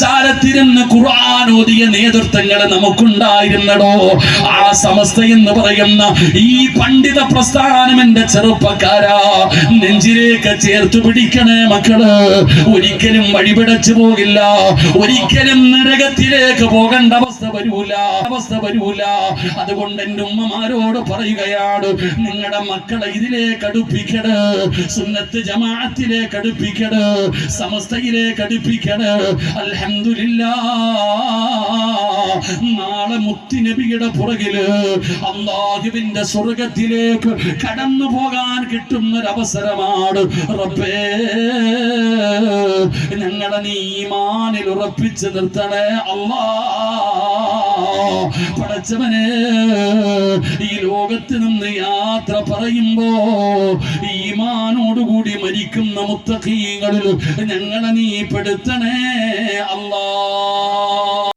ചാരത്തിരുന്ന് ഖുർആൻ ഓതിയ നേതൃത്വങ്ങൾ നമുക്കുണ്ടായിരുന്നടോ? ആ സമസ്ത എന്ന് പറയുന്ന ഈ പണ്ഡിത പ്രസ്ഥാനം എന്റെ ചെറുപ്പക്കാരാ. നെഞ്ചിലേക്ക് ചേർത്ത് പിടിക്കണേ മക്കൾ. ഒരിക്കലും വഴിപിടച്ചു പോകില്ല. ഒരിക്കലും നരകത്തിലേക്ക് പോകേണ്ട അവസ്ഥ വരൂല. അവസ്ഥ വരൂല. അതുകൊണ്ട് എന്റെ ഉമ്മമാരോട് പറയുകയാണ് നിങ്ങളുടെ മക്കളെ ഇതിലേക്ക് അടുപ്പിക്കട്. സുന്നത്ത് ജമാഅത്തിലേക്ക് അടുപ്പിക്കട്. സമസ്തയിലേക്ക് അടുപ്പിക്കട്. അൽഹംദുലില്ലാ. നാളെ മുത്തിനബിയുടെ പുറകിൽ അള്ളാഹുവിന്റെ സ്വർഗത്തിലേക്ക് കടന്നു പോകാൻ കിട്ടുന്നൊരവസരമാണ് റബ്ബേ. ഞങ്ങളെ നീമാനിൽ ഉറപ്പിച്ച് നിർത്തണേ അള്ളാ. പടച്ചവനെ ഈ ലോകത്ത് നിന്ന് യാത്ര പറയുമ്പോ ഈമാനോടുകൂടി മരിക്കുന്ന മുത്തഖീങ്ങളിൽ ഞങ്ങളെ നീ പെടുത്തണേ